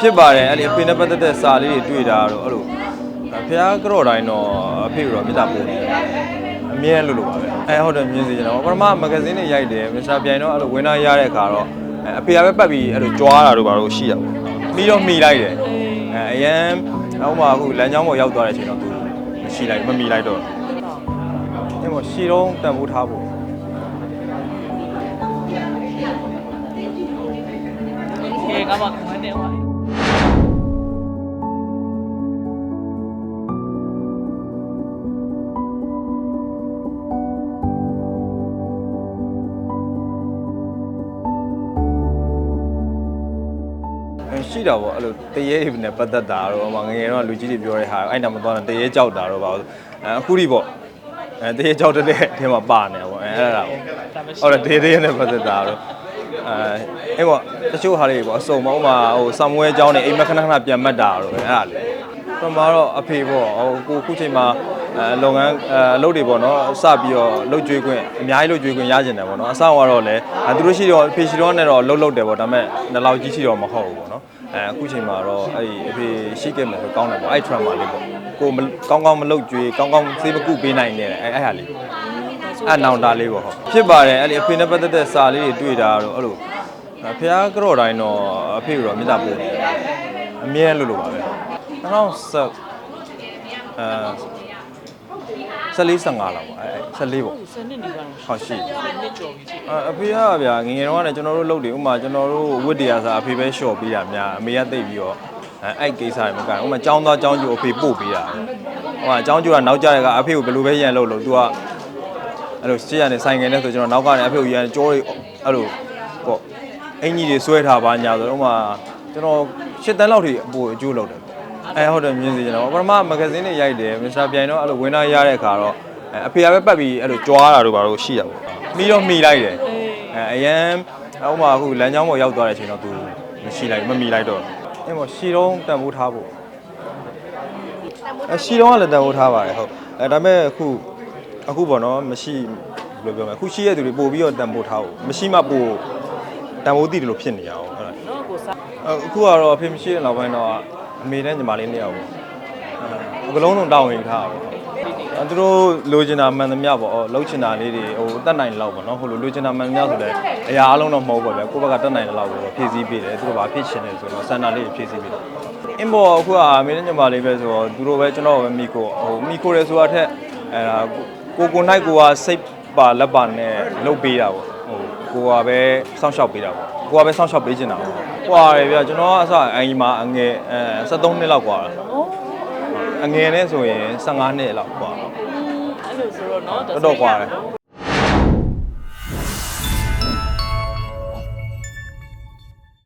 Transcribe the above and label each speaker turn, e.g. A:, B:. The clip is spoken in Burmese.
A: ဖြစ်ပါတယ်အဲ့ဒီအဖေနဲ့ပတ်သက်တဲ့စာလေးတွေတွေ့တာတော့အဲ့လိုဖះကြော့တိုင်းတော့အဖေကတော့မေတ္တာပို့တယ်အမြဲလို့လို့ပါပဲအဲဟုတ်တယ်မြင်စီကျွန်တော်ပထမမဂဇင်းတွေရိုက်တယ်မစ္စတာပြိုင်တော့အဲ့လိုဝင်လာရတဲ့အခါတော့အဲအဖေကပဲပတ်ပြီးအဲ့လိုကြွားတာတို့ဘာလို့ရှိရပါဘူးပြီးတော့မိလိုက်တယ်အဲအရန်အောက်မှာအခုလမ်းကြောင်းပေါ်ရောက်သွားတဲ့အချိန်တော့သူမရှိလိုက်မမိလိုက်တော့အဲ့မော်ရှီတော့တန်ဖိုးထားဖို့
B: ကဲကမှခမနေပါ
A: ရှိတာပေါ့အဲ့လိုတရေနဲ့ပတ်သက်တာတော့ဟိုမှာငယ်ငယ်တော့လူကြီးတွေပြောတဲ့ဟာအဲ့နာမသွားတဲ့တရေကြောက်တာတော့ပါဘူးအဲအခုထိပေါ့အဲတရေကြောက်တဲ့အထဲမှာပါနေပေါ့အဲအဲ့ဒါပေါ့ဟုတ်တယ်တရေတရေနဲ့ပတ်သက်တာတော့အဲအဲ့ပေါ့တချို့ဟာတွေပေါ့အစုံမအောင်မှာဟိုဆမ်ဝဲအကြောင်းနေအိမ်မခဏခဏပြန်မှတ်တာတော့အဲ့ဒါလေပထမတော့အဖေပေါ့ဟိုကိုခုချိန်မှာအဲ လုပ်ငန်းအဲအလုပ်တွေပေါ့နော်စပြီးတော့လှုပ်ကြွေးခွင့်အများကြီးလှုပ်ကြွေးခွင့်ရကျင်တယ်ပေါ့နော်အဆောင်ကတော့လည်းအဲသူတို့ရှိတော့အဖေရှိတော့နဲ့တော့လှုပ်လှုပ်တယ်ပေါ့ဒါပေမဲ့နှစ်လောက်ကြီးရှိတော့မဟုတ်ဘူးပေါ့နော်အဲအခုချိန်မှာတော့အဲ့ဒီအဖေရှိခဲ့မယ်ဆိုကောင်းတယ်ပေါ့အဲ့ trauma လေးပေါ့ကိုမကောင်းကောင်းမလုပ်ကြွေးကောင်းကောင်းစေးမကုပေးနိုင်တယ်အဲ့အဲ့ဟာလေးအဲ့နောင်တာလေးပေါ့ဟုတ်ဖြစ်ပါတယ်အဲ့ဒီအဖေနဲ့ပတ်သက်တဲ့စာလေးတွေတွေ့တာတော့အဲ့လိုဖះကြော့တိုင်းတော့အဖေကတော့မေတ္တာပို့တယ်အမြဲလို့လို့ပါပဲ2010အဲ 14 15လောက်ပေါ့အဲ14ပေါ့
B: စနစ်နေပါတော့
A: ဟုတ်ရှိ
B: နှစ်ကျော်ပြီရှိ
A: အအဖေကဗျာငယ်ငယ်တော့ကလည်းကျွန်တော်တို့လုပ်တယ်ဥပမာကျွန်တော်တို့ဝတ်တရားစားအဖေပဲလျှော့ပေးတာများအမေကတိတ်ပြီးတော့အဲအဲ့ကိစ္စတွေမကန်ဥပမာចောင်းသားចောင်းကျိုးအဖေပို့ပေးတာဟိုကចောင်းကျိုးကနောက်ကြတဲ့ကအဖေကိုဘယ်လိုပဲရန်လို့လို့ तू ကအဲ့လိုရှေ့ရနေဆိုင်ငယ်နဲ့ဆိုကျွန်တော်နောက်ကနေအဖေကိုရန်ကြောတွေအဲ့လိုပေါ့အင်ကြီးတွေဆွဲထားပါညာဆိုတော့ဥပမာကျွန်တော်ရှစ်တန်းလောက်ထိအပိုအကျိုးလုပ်တယ် အဲဟုတ်တယ်မြင်စီကျွန်တော်ပထမမဂဇင်းတွေရိုက်တယ်မစ္စတာပြိုင်တော့အဲ့လိုဝင်လာရတဲ့အခါတော့အဲအဖေကပဲပတ်ပြီးအဲ့လိုကြွားတာတို့ဘာလို့ရှိရပါဘူးပြီးတော့မိလိုက်တယ်အဲအရန်အောက်မှာအခုလမ်းကြောင်းပေါ်ရောက်သွားတဲ့အချိန်တော့သူမရှိလိုက်မမီလိုက်တော့အဲ့မော်ရှီတော့တန်ဖိုးထားဖို့အဲရှီတော့ကလည်းတန်ဖိုးထားပါတယ်ဟုတ်အဲဒါပေမဲ့အခုအခုပေါ့နော်မရှိဘယ်လိုပြောမလဲအခုရှိရတဲ့သူတွေပို့ပြီးတော့တန်ဖိုးထားဖို့မရှိမှပို့တန်ဖိုးတည်တယ်လို့ဖြစ်နေရအောင်ဟုတ်လား
B: နော်ကိုစား
A: အခုကတော့အဖေမရှိတဲ့နောက်ပိုင်းတော့ အမေနဲ့ညီမလေးနှစ်ယောက်ပေါ့အဲအကလုံးလုံးတောင်းဝင်ထားတာပေါ့အဲသူတို့လိုချင်တာမှန်သမျှပေါ့လှုပ်ချင်တာလေးတွေဟိုတက်နိုင်လောက်ပေါ့နော်ဟိုလိုလိုချင်တာမှန်သမျှဆိုလည်းအရာအလုံးတော့မဟုတ်ပါပဲကိုယ့်ဘက်ကတက်နိုင်တဲ့လောက်ကိုဖြည့်ဆည်းပေးတယ်သူတို့ဘာဖြစ်ချင်တယ်ဆိုတော့စန္ဒာလေးဖြည့်ဆည်းပေးတယ်အင်းဘောအခုကအမေနဲ့ညီမလေးပဲဆိုတော့သူတို့ပဲကျွန်တော်ပဲမိကိုဟိုမိကိုရဲဆိုတာထက်အဲဒါကိုကိုနိုင်ကိုကစိတ်ပါလက်ပါနဲ့လုပ်ပေးတာပေါ့ဟိုကိုကပဲစောင့်ရှောက်ပေးတာပေါ့ကိုကပဲစောင့်ရှောက်ပေးချင်တာပေါ့ ကွာရယ်ဗျကျွန်တော်ကအစအရင်မှာအငယ်အဲ73နှစ်လောက်ကွာ
B: အိုး
A: အငယ်နဲ့ဆိုရင်15နှစ်လောက်ကွာ
B: အဲ့လိုဆိုတော့နော်
A: တော်တော်ကွာတယ်